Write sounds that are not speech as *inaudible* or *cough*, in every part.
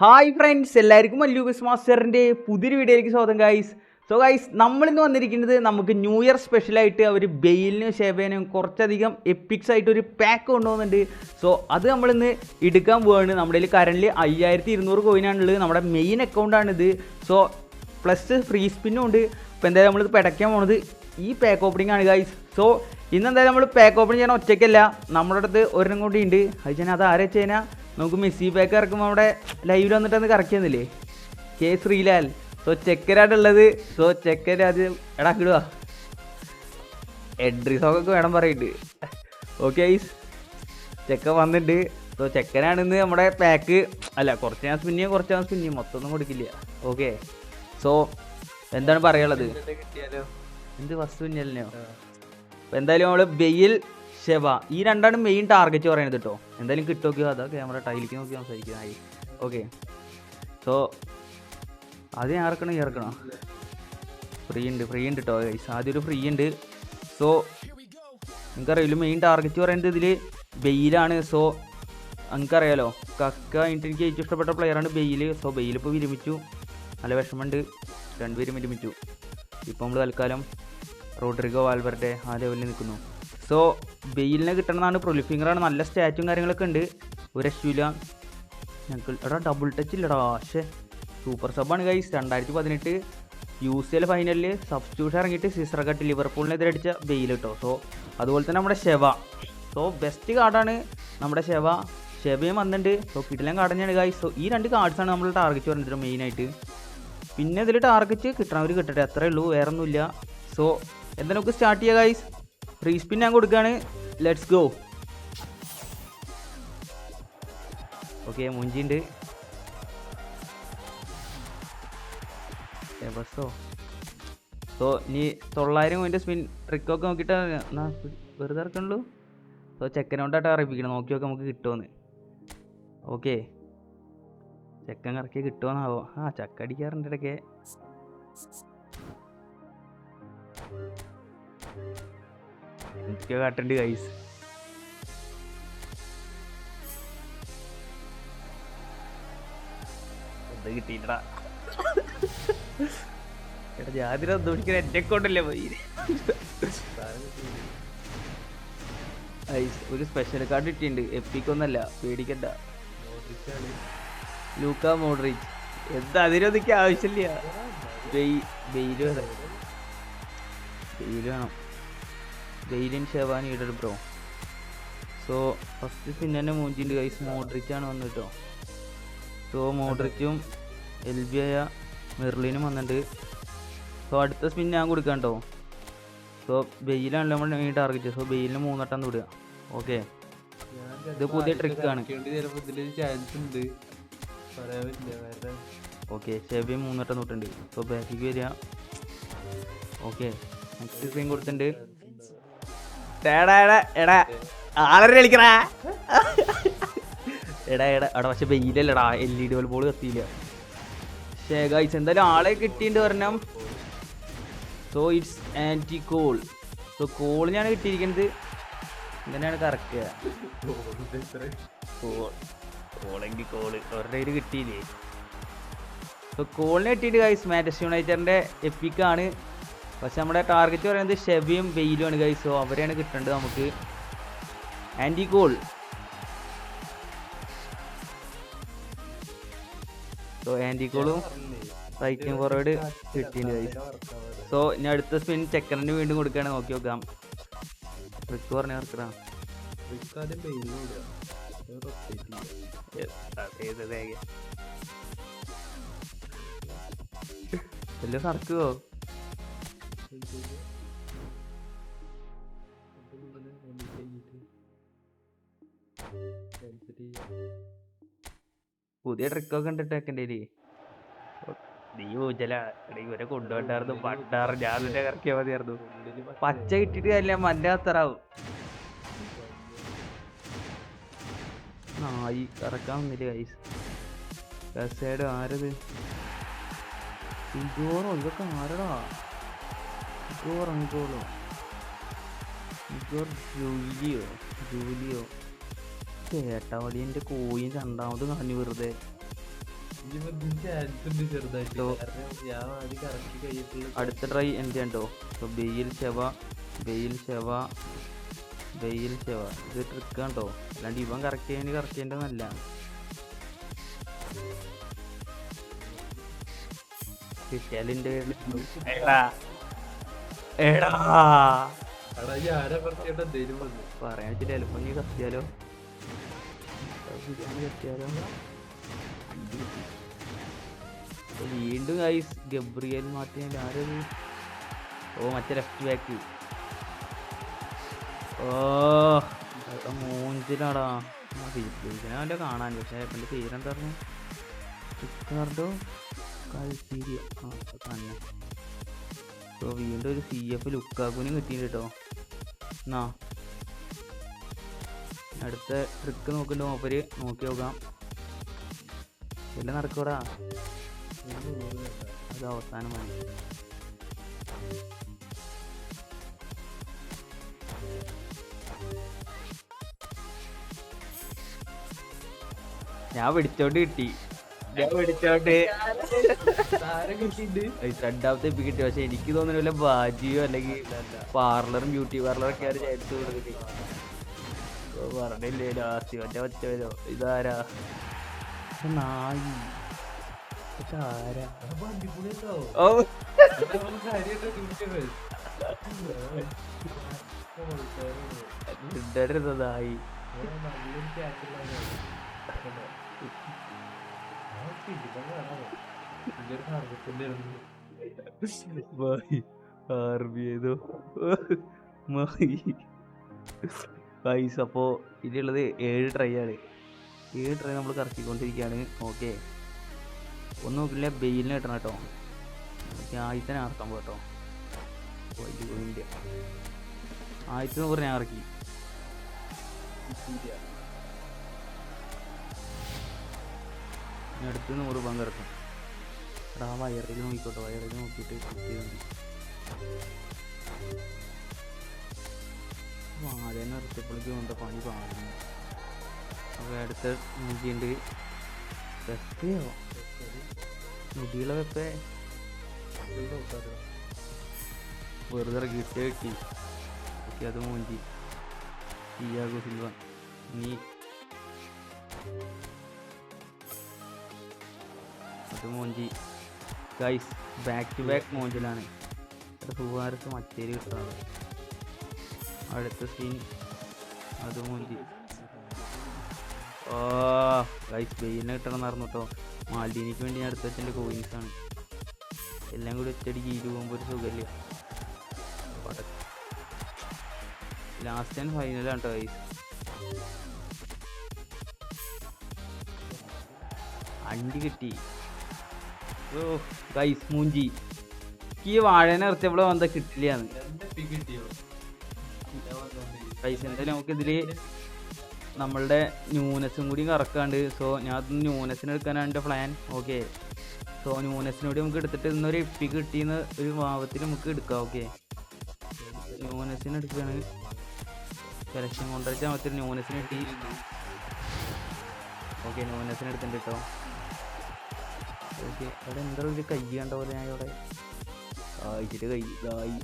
Hi friends എല്ലാവർക്കും മല്ലു ബിസ് മാസ്റ്ററിന്റെ പുതിയൊരു വീഡിയോയിലേക്ക് സ്വാഗതം ഗൈസ് സോ ഗൈസ് നമ്മളിന്ന് വന്നിരിക്കുന്നത് നമുക്ക് ന്യൂ ഇയർ സ്പെഷ്യലായിട്ട് അവർ ബെയിലിനും ഷേബേനും കുറച്ചധികം എപ്പിക്സ് ആയിട്ട് ഒരു പാക്ക് കൊണ്ടുപോകുന്നുണ്ട് സോ അത് നമ്മളിന്ന് എടുക്കാൻ പോവാണ്. നമ്മുടെ കയ്യിൽ കറന്റ് അയ്യായിരത്തി ഇരുന്നൂറ് കോയിനാണുള്ളത് നമ്മുടെ മെയിൻ അക്കൗണ്ടാണിത് സോ പ്ലസ് ഫ്രീ സ്പിന്നും ഉണ്ട്. അപ്പോൾ എന്തായാലും നമ്മളിത് പിടയ്ക്കാൻ പോണത് ഈ പാക്ക് ഓപ്പണിംഗ് ആണ് ഗൈസ് സോ ഇന്ന് എന്തായാലും നമ്മൾ പാക്ക് ഓപ്പണിംഗ് ചെയ്യാൻ ഒറ്റയ്ക്കല്ല. നമ്മുടെ അടുത്ത് ഒരെണ്ണം കൂടി ഉണ്ട്. അത് ഞാൻ അത് ആരെ വെച്ച് കഴിഞ്ഞാൽ നമുക്ക് മെസ്സി പാക്ക് ഇറക്കുമ്പോൾ അവിടെ ലൈവിൽ വന്നിട്ട് ഒന്ന് കറക്കിയെന്നില്ലേ കെ ശ്രീലാൽ സോ ചെക്കരായിട്ടുള്ളത് സോ ചെക്കൻ എടാ കിടുക എഡ്രി സോക്കൊക്കെ വേണം പറയിട്ട് ഓക്കെ ഐസ് ചെക്ക വന്നിട്ട് സോ ചെക്കനാണിന്ന് നമ്മുടെ പാക്ക് അല്ല കുറച്ച് ഞാൻ സ്പിന്നിയും കുറച്ച് ഞാൻ സ്പിന്നിയും ചെയ്യും. മൊത്തം ഒന്നും കൊടുക്കില്ല. ഓക്കെ സോ എന്താണ് പറയാനുള്ളത്? എന്ത് വസ്തു പിന്നല്ലോ അപ്പോൾ എന്തായാലും നമ്മൾ ബെയിൽ ഷെവ ഈ രണ്ടാണ് മെയിൻ ടാർഗറ്റ് പറയുന്നത് കേട്ടോ എന്തായാലും കിട്ടുമോ അതാ ക്യാമറ ടൈലിക്ക് നോക്കി സംസാരിക്കുന്നതായി ഓക്കെ സോ അത് ഞാൻ ഇറക്കണം ഇറക്കണം. ഫ്രീ ഉണ്ട് ഫ്രീ ഉണ്ട് കേട്ടോ ഗൈസ് ആദ്യം ഒരു ഫ്രീ ഉണ്ട്. സോ നിങ്ങൾക്കറിയില്ല മെയിൻ ടാർഗറ്റ് പറയുന്നത് ഇതിൽ ബെയിലാണ്. സോ നിങ്ങൾക്കറിയാലോ കക്ക ആയിട്ട് എനിക്ക് ഏറ്റവും ഇഷ്ടപ്പെട്ട പ്ലെയറാണ് ബെയിൽ സോ ബെയിൽ ഇപ്പോൾ വിരമിച്ചു. നല്ല വിഷമമുണ്ട്. രണ്ടുപേരും വിരമിച്ചു. ഇപ്പോൾ നമ്മൾ തൽക്കാലം റോഡ്രിഗോ വാൽവറുടെ ആ ലെവലിൽ നിൽക്കുന്നു. സോ ബെയിലിനെ കിട്ടണമെന്നാണ് പ്രൊലിഫിംഗറാണ് നല്ല സ്റ്റാറ്റും കാര്യങ്ങളൊക്കെ ഉണ്ട്. ഒരു രക്ഷയില്ല ഞങ്ങൾക്ക് എടാ ഡബിൾ ടച്ച് ഇല്ലടാ. പക്ഷേ സൂപ്പർ സബാണ് ഗൈസ് രണ്ടായിരത്തി പതിനെട്ട് യു സി എൽ ഫൈനലിൽ സബ്സ്റ്റിറ്റ്യൂഷൻ ഇറങ്ങിയിട്ട് സിസർ കട്ട് ലിവർപൂളിനെതിരെ അടിച്ച ബെയിൽ കേട്ടോ സോ അതുപോലെ തന്നെ നമ്മുടെ ഷെവ. സോ ബെസ്റ്റ് കാർഡാണ് നമ്മുടെ ഷെവ. ഷെവയും വന്നിട്ടുണ്ട് സോ കിടിലൻ കാർഡ് തന്നെയാണ് ഗൈസ് സോ ഈ രണ്ട് കാർഡ്സാണ് നമ്മൾ ടാർഗറ്റ് പറഞ്ഞിട്ട് മെയിനായിട്ട് പിന്നെ ഇതിൽ ടാർഗറ്റ് കിട്ടണവർ കിട്ടട്ടെ. അത്രേ ഉള്ളൂ. വേറൊന്നുമില്ല. സോ എന്തായാലും സ്റ്റാർട്ട് ചെയ്യാം ഗൈസ് ഫ്രീ സ്പിൻ ഞാൻ കൊടുക്കുകയാണ് ലെറ്റ്സ് ഗോ ഓക്കെ മുഞ്ചിണ്ട്. ബസ്സോ സോ ഇനി തൊള്ളായിരം പോയിന്റ് സ്പിൻ ട്രിക്കൊക്കെ നോക്കിയിട്ട് വെറുതെ ഇറക്കണുള്ളൂ? സോ ചെക്കനോണ്ടായിട്ട് അറിയിപ്പിക്കണം. നോക്കി നോക്കി നമുക്ക് കിട്ടുമെന്ന് ഓക്കെ ചെക്കൻ കറക്കി കിട്ടുമെന്നാവോ ആ ചക്ക അടിക്കാറുണ്ട് ഇടയ്ക്ക്. എനിക്ക് കാട്ടുണ്ട് കൈസ് എന്ത് കിട്ടിയിട്ടടാ. എടാ ജാതിര ദോഷിക്കാൻ എന്നെ കൊണ്ടല്ലേ പോയി? ഐസ് ഒരു സ്പെഷ്യൽ കാർഡ് കിട്ടിയിട്ടുണ്ട്. എപ്പിക്കൊന്നല്ല പേടിക്കണ്ട. ലൂക്ക മോഡ്രിച്ച് എന്താ അതിനൊന്നും ആവശ്യമില്ല. വെയിൽ വേണം. വെയിൽ വേണം. ബെയിലിൻ ഷെവാനി ഇടർ ബ്രോ സോ ഫസ്റ്റ് പിന്നെ മൂഞ്ചിന്റെ കൈസ് മോഡ്രിച്ചാണ് വന്നത് കേട്ടോ സോ മോഡ്രിച്ചും എൽ ബി ആയ മെർലിനും വന്നിട്ടുണ്ട് സോ അടുത്ത സ്പിൻ ഞാൻ കൊടുക്കാം കേട്ടോ സോ ബെയിലാണല്ലോ നമ്മൾ മെയിൻ ടാർഗറ്റ് സോ ബെയിലിന് മൂന്നെട്ടം തൊടുക. ഓക്കെ ഇത് പുതിയ ട്രിക്കാണ് ഓക്കെ ഷെബി മൂന്നെട്ടം തൊട്ടുണ്ട്. സോ ബാക്കിക്ക് വരിക. ഓക്കെ നെക്സ്റ്റ് സ്പിൻ കൊടുത്തിട്ടുണ്ട് എടാ ആളരെ കളിക്കടാ എടാ എടാ. എടാ പക്ഷെ വെയിലല്ലടാ. എൽ ഇ ഡി ബോൾ കത്തിയില്ല. പക്ഷേ ഗൈസ് എന്തായാലും ആളെ കിട്ടിയിട്ടുണ്ട് പറഞ്ഞാൽ so it's anti call so call ഞാൻ കിട്ടിയിരിക്കുന്നത് ഇങ്ങനെയാണ് കറക്കുക കോൾ കോളെങ്കിൽ കോൾ അവരുടെ കയ്യിൽ കിട്ടിയില്ലേ? സോ കോളിനെ കിട്ടിയിട്ട് ഗൈസ് മാൻചസ്റ്റർ യുണൈറ്റഡിന്റെ എപ്പിക്കാണ് പക്ഷെ നമ്മുടെ ടാർഗറ്റ് പറയുന്നത് ഷെബിയും വെയിലുമാണ് ഗൈസ് സോ അവരെയാണ് കിട്ടേണ്ടത് നമുക്ക്. Anti goal. സോ ആന്റി ഗോളും റൈറ്റിംഗ് ഫോർവേഡ് കിട്ടിയിട്ടുണ്ട് ഗൈസ് സോ ഇനി അടുത്ത സ്പിൻ ചെക്കറിന് വീണ്ടും കൊടുക്കുകയാണ് നോക്കി നോക്കാം. റിക്ക് പറഞ്ഞ റിക്കാർഡിന്റെ പെയിനോട് റൊട്ടേറ്റ് എല്ലാം കറക്കുവോ പുതിയ ട്രിക്കൊക്കെ ഉണ്ട് നീ ഇവരെ കൊണ്ടുപോയിട്ടായിരുന്നു. പണ്ടാറ് ഞാൻ തന്നെ കറക്കിയാൽ മതിയായിരുന്നു. പച്ച കിട്ടിയിട്ട് അല്ല മന്റെ അത്തറാവും നായി കറക്കാൻ വന്നില്ല കൈസ് ആരത്? ഇതോറോ ഇതൊക്കെ ആരടാ? Igor Angolo, Igor Julio Julio ചേട്ടാവടി എന്റെ കോയിൻ രണ്ടാമത് കളഞ്ഞു വെറുതെ. അടുത്ത ട്രൈ എന്റെ ഉണ്ടോ? സോ ബെയിൽ ചെവ ബെയിൽ ചെവ ബെയിൽ ചെവ. ഇത് ട്രിക്ക് കണ്ടോ അല്ലാണ്ട് ഇവൻ കറക്റ്റ് ചെയ്യാൻ കറക്റ്റ് ചെയ്യേണ്ടതല്ല കിട്ടിയാലിന്റെ എടാ എടാ. പറയാൻ നീ കത്തിയാലോ? കത്തിയാലോ? വീണ്ടും ഗൈസ് ഗബ്രിയൽ മാർട്ടിൻ ആരത് ഓ മറ്റേ ലെഫ്റ്റ് ബാക്ക് ഓ മൂഞ്ചിനാടാ മൂഞ്ചിലാടാ. ഇതിനെ കാണാൻ പക്ഷേ എന്റെ പേരെന്തായിരുന്നു? റിക്കാർഡോ? കാൽസീരിയ ആ തന്നെ. ഇപ്പോൾ വീണ്ടും ഒരു സി എഫ് ലുക്കാക്കുനും കിട്ടിയിട്ടുണ്ട് കേട്ടോ എന്നാ അടുത്ത ട്രിക്ക് നോക്കണ്ട മൂപ്പര്. നോക്കി നോക്കാം. എല്ലാം നടക്കൂടാ. അത് അവസാനമാണ് ഞാൻ പിടിച്ചോണ്ട് കിട്ടി. ഞാൻ രണ്ടാമത്തെ എപ്പി കിട്ടി. പക്ഷെ എനിക്ക് തോന്നുന്നു വല്ല ബാജിയോ അല്ലെങ്കിൽ പാർലറും ബ്യൂട്ടി പാർലറും ഒക്കെ ആണ് ചാൻസ് കൊടുക്കുന്നത് പറഞ്ഞില്ലേ ലാസ്റ്റ്? മറ്റേ ഒറ്റവരോ ഇതാരാ? ഇത് നായി. കേട്ടോ ഓ. *laughs* *laughs* മായി ഗൈസ് അപ്പോൾ ഇതിലുള്ളത് ഏഴ് ട്രൈ ആണ് ഏഴ് ട്രൈ നമ്മൾ കറക്കിക്കൊണ്ടിരിക്കുകയാണ് ഓക്കെ ഒന്ന് നോക്കില്ല ബെയിലിന് കിട്ടണം കേട്ടോ ആയിത്തന്നെ അർത്ഥം നടത്താൻ പോട്ടോ വലിയ ആദ്യത്തെ ഞാൻ ഇറക്കി അടുത്ത് നൂറ് പങ്കെടുക്കും എടാ ആ വയറിൽ നോക്കിക്കോട്ടെ. വയറിൽ നോക്കിയിട്ട് കുത്തി വാഴ നിർത്തിയപ്പോഴേക്കും കൊണ്ട് പണി പാടുന്നു അപ്പോൾ അടുത്ത മുടിയുണ്ട്. വെപ്പയോ? മുടിയുള്ള വെപ്പേ. വെറുതെ ഇറക്കിയിട്ട് കിട്ടി ഓക്കെ അത് മൂഞ്ചി. ഇയാഗോ സിൽവ നീ. മോഞ്ചി. ഗൈസ് ബാക്ക് ടു ബാക്ക് മോഞ്ചിലാണ്. സുഹാരത്ത് മറ്റേരി കിട്ടുന്നത്. അടുത്ത സീൻ അത് മോഞ്ചി. ഓ ഗൈസ് ബെയിനെ കിട്ടണം നടന്നു കേട്ടോ മാലിനിക്ക് വേണ്ടി ഞാൻ അടുത്ത വെച്ചതിന്റെ കോയിൻസ് ആണ്. എല്ലാം കൂടി ഒറ്റയടിക്ക് ഇത് പോകുമ്പോൾ ഒരു സുഖമില്ല ലാസ്റ്റ് ആൻഡ് ഫൈനലാണ് കേട്ടോ ഗൈസ് അണ്ടി കിട്ടി. ഗൈസ് മൂഞ്ചി. ഈ വാഴനെ കിട്ടില്ലാന്ന് പി കിട്ടിയോ ഞാൻ വന്നോണ്ട് ഗൈസ് എന്തായാലും നമുക്കിതിൽ നമ്മളുടെ ന്യൂനസും കൂടി കറക്കാണ്ട്. സോ ഞാൻ ന്യൂനസിന് എടുക്കാനാണ് എന്റെ പ്ലാൻ ഓക്കെ സോ ന്യൂനസിനോട് നമുക്ക് എടുത്തിട്ട് ഇന്നൊരു എപ്പി കിട്ടിയെന്ന് ഒരു ഭാവത്തിൽ നമുക്ക് എടുക്കാം. ഓക്കെ ന്യൂനസിന് എടുക്കുകയാണ് സെലക്ഷൻ കൊണ്ടുവച്ചാൽ മറ്റൊരു ന്യൂനസിന് കിട്ടി. ഓക്കെ ന്യൂനസിന് എടുത്തിട്ടുണ്ട് കേട്ടോ ഓക്കെ അവിടെ എന്താ ഒരു കൈ കണ്ട പോലെ ഞാൻ ഇവിടെ ആയിച്ചിട്ട് കൈ ഇതായി.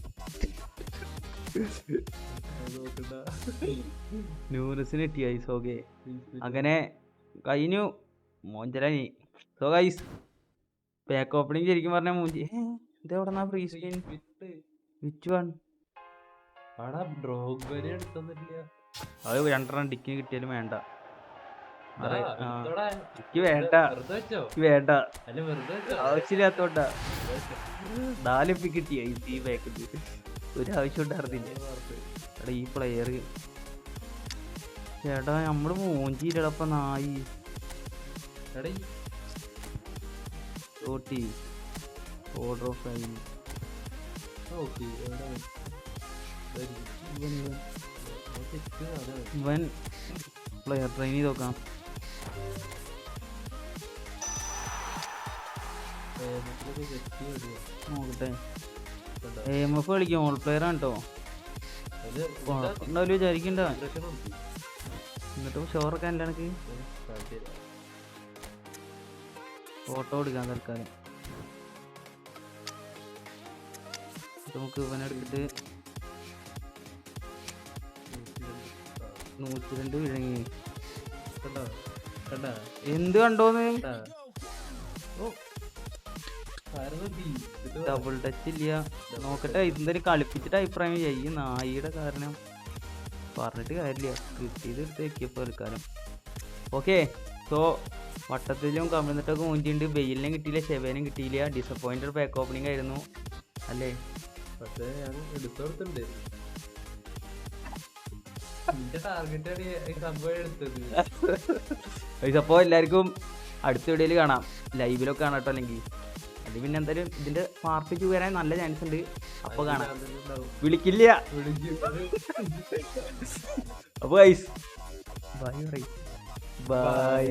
ന്യൂറസിന് കിട്ടി ഐസ് ഓക്കെ അങ്ങനെ കഴിഞ്ഞു. മോഞ്ചലാനി സോ ഗൈസ് പാക്ക് ഓപ്പണിങ് ശരിക്കും പറഞ്ഞ മൂഞ്ചി. ഇതെവിടെന്നാ ഫ്രീ സ്ക്രീൻ വിട്ട് വിച്ച് വൺ അത് രണ്ടെണ്ണം ഡിക്കിന് കിട്ടിയാലും വേണ്ട. എനിക്ക് വേണ്ട. വേണ്ട. ആവശ്യമില്ലാത്തോണ്ടാ. നാല് പി കിട്ടി ഐസ് ഈ പാക്കിൽ ഒരു ആവശ്യം ഉണ്ടായിരുന്നില്ല. എടാ ഈ പ്ലെയർ ചേട്ടാ നമ്മൾ മൂഞ്ചിയിലടപ്പ നായി. ഓട്ടി ഓർഡർ ഓഫ് ടൈം. ഇവൻ പ്ലെയർ ട്രെയിൻ ചെയ്ത് നോക്കാം. നോക്കട്ടെ? എം എഫ് കളിക്കും. ഓൾ പ്ലെയർ ആണ് കേട്ടോ കുഴപ്പമുണ്ടാവില്ല വിചാരിക്കണ്ട? എന്നിട്ടും. ഷോറൊക്കെ എന്റെ എനിക്ക് ഫോട്ടോ എടുക്കാൻ തൽക്കാലം. നമുക്ക് ഇവനെടുത്തിട്ട് നൂറ്റി രണ്ട് വിഴങ്ങി. എന്ത് കണ്ടോന്ന്? ഡബിൾ ടച്ച് ഇല്ല. നോക്കട്ടെ ഇതെന്തായാലും കളിപ്പിച്ചിട്ട് അഭിപ്രായം ഈ നായിയുടെ കാരണം. പറഞ്ഞിട്ട് കാര്യമില്ല. കിട്ടിയത് എടുത്ത് വെക്കിയപ്പോൾ എടുക്കാനും ഓക്കെ സോ വട്ടത്തിലും കമിഴ്ന്നിട്ടൊക്കെ മൂഞ്ചിണ്ട് ബെയിലിനും കിട്ടിയില്ല ഷെവേനും കിട്ടിയില്ല. ഡിസപ്പോയിന്റ് പാക്ക് ഓപ്പണിംഗ് ആയിരുന്നു. അല്ലേ? പക്ഷേ ഞാൻ ടാർഗറ്റ് എടുത്തത്. *laughs* അപ്പോൾ എല്ലാവർക്കും അടുത്ത വീഡിയോയിൽ കാണാം. ലൈവിലൊക്കെ കാണാട്ടോ അല്ലെങ്കിൽ. അത് പിന്നെ എന്തായാലും ഇതിന്റെ പാർട്ട് ടു വരാൻ നല്ല ചാൻസ് ഉണ്ട്. അപ്പൊ കാണാം. വിളിക്കില്ല. അപ്പൊ അപ്പോൾ ഗൈസ് ബൈ ബൈ